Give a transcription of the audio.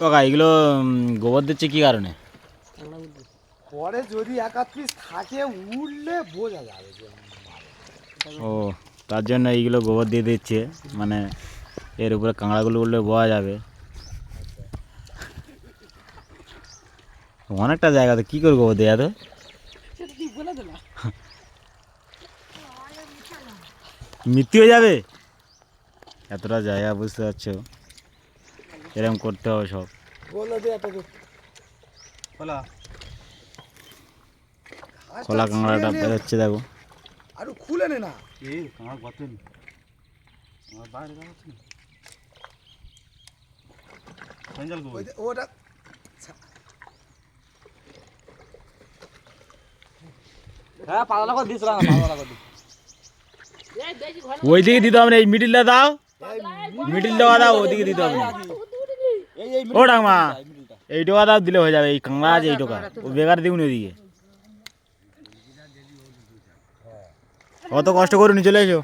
কাকা এগুলো গোবর দিচ্ছে কি কারণে? পরে যদি পিস থাকে উঠলে বোঝা যাবে ও তার জন্য এইগুলো গোবর দিয়ে দিচ্ছে মানে এর উপরে কাঁকড়াগুলো উঠলে বোয়া যাবে। অনেকটা জায়গাতে কী করে গোবর দেওয়া তো মৃত্যু হয়ে যাবে? এতটা জায়গা বুঝতে পারছ? এরকম করতে হবে সব। খোলা। খোলা কাঁকড়াটা বেরোচ্ছে দেখো। আরও খুলে নে না। ওটা। হ্যাঁ পাতলা করে দিস না পাতলা করে দিস। ওই দিকে দিতে হবে না এই মিডিলটা দাও। মিডিলটা দাও ওদিকে দিতে হবে না। ও ডাকমা এই টোকা দাও দিলে হয়ে যাবে, এই কাঁকড়া আছে এই টোকা ও বেকার দিউন ওদিকে অত কষ্ট করে নিয়ে চলে এসো